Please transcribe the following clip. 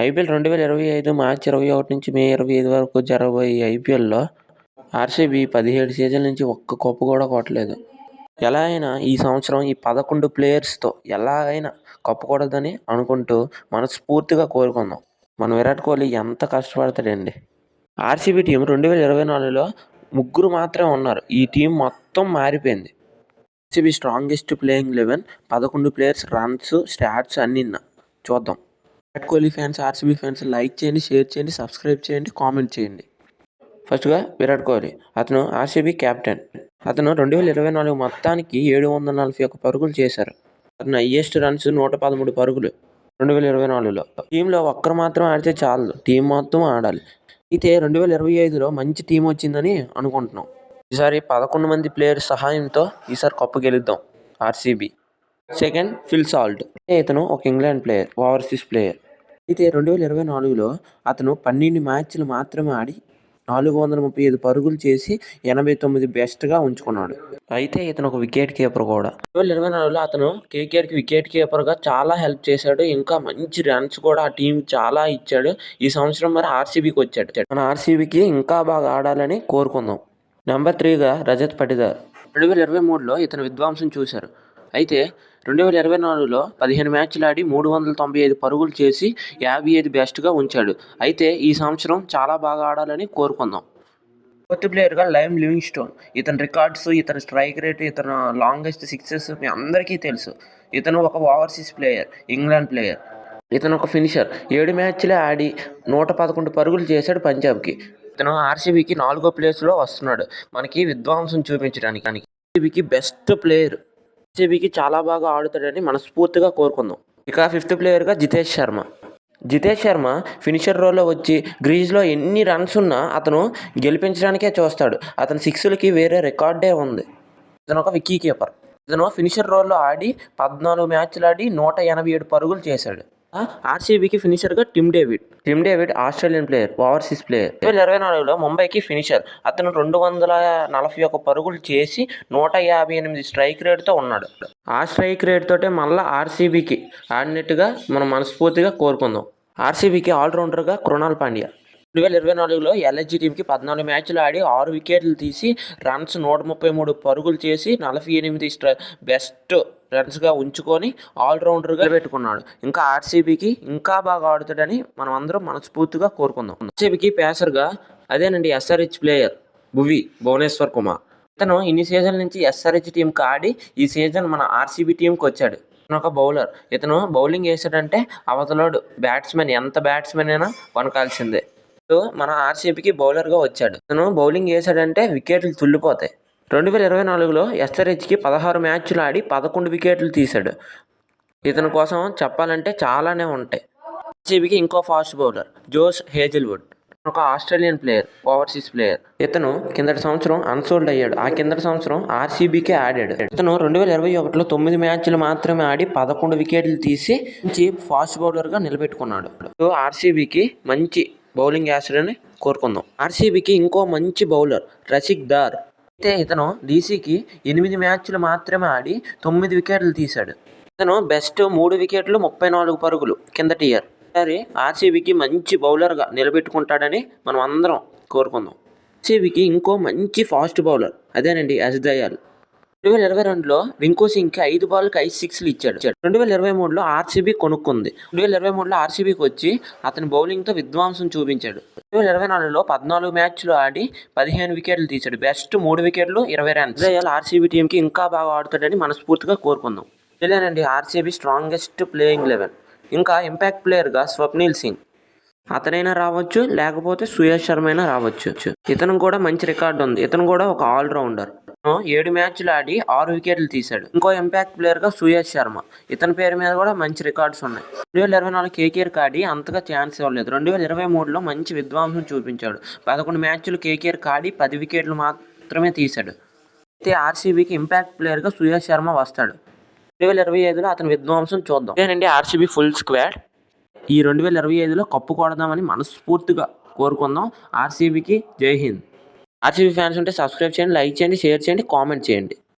IPL రెండు వేల ఇరవై ఐదు మార్చి ఇరవై ఒకటి నుంచి మే ఇరవై ఐదు వరకు జరగబోయే ఐపీఎల్లో ఆర్సీబీ పదిహేడు సీజన్ల నుంచి ఒక్క కప్పు కూడా కొట్టలేదు. ఎలా అయినా ఈ సంవత్సరం ఈ పదకొండు ప్లేయర్స్తో ఎలా అయినా కప్పుకూడదని అనుకుంటూ మనస్ఫూర్తిగా కోరుకుందాం. మన విరాట్ కోహ్లీ ఎంత కష్టపడతాడండి. ఆర్సీబీ టీం రెండు వేల ఇరవై నాలుగులో ముగ్గురు మాత్రమే ఉన్నారు. ఈ టీం మొత్తం మారిపోయింది. ఆర్సీబీ స్ట్రాంగెస్ట్ ప్లేయింగ్ లెవెన్ పదకొండు ప్లేయర్స్ రన్స్ స్టాట్స్ అన్నిన్న చూద్దాం. Virat Kohli fans RCB fans like చేయండి షేర్ చేయండి సబ్స్క్రైబ్ చేయండి కామెంట్ చేయండి. ఫస్ట్గా విరాట్ కోహ్లీ. అతను ఆర్సీబీ కెప్టెన్ అతను రెండు వేల ఇరవై నాలుగు మొత్తానికి ఏడు వందల నలభై ఒక్క పరుగులు చేశారు. అతను హయ్యెస్ట్ రన్స్ నూట పదమూడు పరుగులు రెండు వేల ఇరవై నాలుగులో. టీంలో ఒక్కరు మాత్రం ఆడితే చాలు. టీం మొత్తం ఆడాలి. అయితే రెండు వేల ఇరవై ఐదులో మంచి టీం వచ్చిందని అనుకుంటున్నాం. ఈసారి పదకొండు మంది ప్లేయర్ సహాయంతో ఈసారి కప్పు గెలుద్దాం. ఆర్సీబీ సెకండ్ ఫిల్ సాల్ట్ ఇతను ఒక ఇంగ్లాండ్ ప్లేయర్ ఓవర్సీస్ ప్లేయర్ అయితే రెండు వేల ఇరవై నాలుగులో అతను పన్నెండు మ్యాచ్లు మాత్రమే ఆడి నాలుగు వందల ముప్పై ఐదు పరుగులు చేసి ఎనభై తొమ్మిది బెస్ట్గా ఉంచుకున్నాడు. అయితే ఇతను ఒక వికెట్ కీపర్ కూడా. రెండు వేల ఇరవై నాలుగులో అతను కేకేఆర్కి వికెట్ కీపర్గా చాలా హెల్ప్ చేశాడు. ఇంకా మంచి రన్స్ కూడా ఆ టీం చాలా ఇచ్చాడు. ఈ సంవత్సరం మరి ఆర్సీబీకి వచ్చాడు. మన ఆర్సీబీకి ఇంకా బాగా ఆడాలని కోరుకుందాం. నెంబర్ త్రీగా రజత్ పటిదార్. రెండు వేల ఇరవై మూడులో ఇతను విద్వాంసం చూశారు. అయితే రెండు వేల ఇరవై నాలుగులో పదిహేను మ్యాచ్లు ఆడి మూడు వందల తొంభై ఐదు పరుగులు చేసి యాభై ఐదు బెస్ట్గా ఉంచాడు. అయితే ఈ సంవత్సరం చాలా బాగా ఆడాలని కోరుకుందాం. ఫోర్త్ ప్లేయర్గా లైమ్ లివింగ్ స్టోన్ ఇతని రికార్డ్స్ ఇతని స్ట్రైక్ రేట్ ఇతను లాంగెస్ట్ సిక్సెస్ మీ అందరికీ తెలుసు. ఇతను ఒక ఓవర్సీస్ ప్లేయర్ ఇంగ్లాండ్ ప్లేయర్. ఇతను ఒక ఫినిషర్. ఏడు మ్యాచ్లే ఆడి నూట పదకొండు పరుగులు చేశాడు పంజాబ్కి. ఇతను ఆర్సీబీకి నాలుగో ప్లేస్లో వస్తున్నాడు. మనకి విధ్వంసం చూపించడానికి. ఆర్సీబీకి బెస్ట్ ప్లేయర్. ఆర్సీబీకి చాలా బాగా ఆడుతాడని మనస్ఫూర్తిగా కోరుకుందాం. ఇక ఫిఫ్త్ ప్లేయర్గా జితేష్ శర్మ. జితేష్ శర్మ ఫినిషర్ రోల్లో వచ్చి గ్రీజ్లో ఎన్ని రన్స్ ఉన్నా అతను గెలిపించడానికే చూస్తాడు. అతని సిక్స్లకి వేరే రికార్డే ఉంది. ఇతను ఒక విక్కీ కీపర్ ఇతను ఫినిషర్ రోల్లో ఆడి పద్నాలుగు మ్యాచ్లు ఆడి నూట ఎనభై ఏడు పరుగులు చేశాడు. ఆర్సీబీకి ఫినిషర్గా Tim David Tim David Australian player overseas player రెండు వేల ఇరవై నాలుగులో ముంబైకి ఫినిషర్ అతను రెండు వందల నలభై ఒక పరుగులు చేసి నూట యాభై ఎనిమిది స్ట్రైక్ రేట్తో ఉన్నాడు. ఆ స్ట్రైక్ రేట్ తోటే మళ్ళీ ఆర్సీబీకి ఆడినట్టుగా మనం మనస్ఫూర్తిగా కోరుకుందాం. ఆర్సీబీకి ఆల్రౌండర్గా కృణాల్ పాండ్యా. రెండు వేల ఇరవై నాలుగులో ఎల్ఎస్జీ టీంకి పద్నాలుగు మ్యాచ్లు ఆడి ఆరు వికెట్లు తీసి రన్స్ నూట ముప్పై మూడు పరుగులు చేసి నలభై ఎనిమిది స్ట్ర బెస్ట్ రన్స్గా ఉంచుకొని ఆల్రౌండర్గా పెట్టుకున్నాడు ఇంకా ఆర్సీబీకి ఇంకా బాగా ఆడుతాడని మనం అందరం మనస్ఫూర్తిగా కోరుకుందాం. ఆర్సీబీకి పేసర్గా అదేనండి ఎస్ఆర్హెచ్ ప్లేయర్ భువి భువనేశ్వర్ కుమార్. ఇతను ఇన్ని సీజన్ల నుంచి ఎస్ఆర్హెచ్ టీంకి ఆడి ఈ సీజన్ మన ఆర్సీబీ టీంకి వచ్చాడు. ఇతను ఒక బౌలర్. ఇతను బౌలింగ్ వేసాడంటే అవతలోడు బ్యాట్స్మెన్ ఎంత బ్యాట్స్మెన్ అయినా వనకాల్సిందే. మన ఆర్సీబీకి బౌలర్గా వచ్చాడు. ఇతను బౌలింగ్ వేసాడంటే వికెట్లు తుల్లిపోతాయి. రెండు వేల ఇరవై నాలుగులో ఎస్ఆర్హెచ్కి పదహారు మ్యాచ్లు ఆడి పదకొండు వికెట్లు తీశాడు. ఇతని కోసం చెప్పాలంటే చాలానే ఉంటాయి. ఆర్సీబీకి ఇంకో ఫాస్ట్ బౌలర్ జోస్ హేజిల్వుడ్. ఒక ఆస్ట్రేలియన్ ప్లేయర్ ఓవర్సీస్ ప్లేయర్. ఇతను కిందటి సంవత్సరం అన్సోల్డ్ అయ్యాడు. ఆ కిందటి సంవత్సరం ఆర్సీబీకే ఆడాడు. ఇతను రెండు వేల ఇరవై ఒకటిలో తొమ్మిది మ్యాచ్లు మాత్రమే ఆడి పదకొండు వికెట్లు తీసి మంచి ఫాస్ట్ బౌలర్గా నిలబెట్టుకున్నాడు. ఆర్సీబీకి మంచి బౌలింగ్ వేస్తాడని కోరుకుందాం. ఆర్సీబీకి ఇంకో మంచి బౌలర్ రసిక్ దార్ అయితే ఇతను డీసీకి ఎనిమిది మ్యాచ్లు మాత్రమే ఆడి తొమ్మిది వికెట్లు తీశాడు. ఇతను బెస్ట్ మూడు వికెట్లు ముప్పై నాలుగు పరుగులు కిందటి ఇయర్. సరే ఆర్సీబీకి మంచి బౌలర్గా నిలబెట్టుకుంటాడని మనం అందరం కోరుకుందాం. ఆర్సీబీకి ఇంకో మంచి ఫాస్ట్ బౌలర్ అదేనండి అజ్దయాల్ రెండు వేల ఇరవై రెండులో వింకో సింగ్కి ఐదు బాల్కి ఐదు సిక్స్లు ఇచ్చాడు. రెండు వేల ఇరవై మూడులో ఆర్సీబీ కొనుక్కుంది. రెండు వేల ఇరవై మూడులో ఆర్సీబీకి వచ్చి అతని బౌలింగ్తో విధ్వంసం చూపించాడు. రెండు వేల ఇరవై నాలుగులో పద్నాలుగు మ్యాచ్లు ఆడి పదిహేను వికెట్లు తీశాడు. బెస్ట్ మూడు వికెట్లు ఇరవై రన్స్. దయాల్ ఆర్సీబీ టీంకి ఇంకా బాగా ఆడుతాడని మనస్ఫూర్తిగా కోరుకుందాం. తెలియనండి ఆర్సీబీ స్ట్రాంగెస్ట్ ప్లేయింగ్ లెవెన్. ఇంకా ఇంపాక్ట్ ప్లేయర్గా స్వప్నిల్ సింగ్. అతనైనా రావచ్చు లేకపోతే సుయేష్ శర్మ అయినా రావచ్చు. ఇతను కూడా మంచి రికార్డు ఉంది. ఇతను కూడా ఒక ఆల్రౌండర్ ఏడు మ్యాచ్లు ఆడి ఆరు వికెట్లు తీశాడు. ఇంకో ఇంపాక్ట్ ప్లేయర్గా సూయజ్ శర్మ. ఇతని పేరు మీద కూడా మంచి రికార్డ్స్ ఉన్నాయి. రెండు వేల ఇరవై నాలుగు కేకేఆర్ కాడి అంతగా ఛాన్స్ ఇవ్వలేదు. రెండు వేల ఇరవై మూడులో మంచి విధ్వంసం చూపించాడు. పదకొండు మ్యాచ్లు కేకేఆర్ కాడి పది వికెట్లు మాత్రమే తీశాడు. అయితే ఆర్సీబీకి ఇంపాక్ట్ ప్లేయర్గా సుయేష్ శర్మ వస్తాడు. రెండు వేల ఇరవై ఐదులో అతని విధ్వంసం చూద్దాం. ఇదేనండి ఆర్సీబీ ఫుల్ స్క్వాడ్. ఈ రెండు వేల ఇరవై ఐదులో కప్పు కొడదామని మనస్ఫూర్తిగా కోరుకుందాం. ఆర్సీబీకి జై హింద్. ఆర్సీబీ ఫ్యాన్స్ ఉంటే సబ్స్క్రైబ్ చేయండి లైక్ చేయండి షేర్ చేయండి కామెంట్ చేయండి.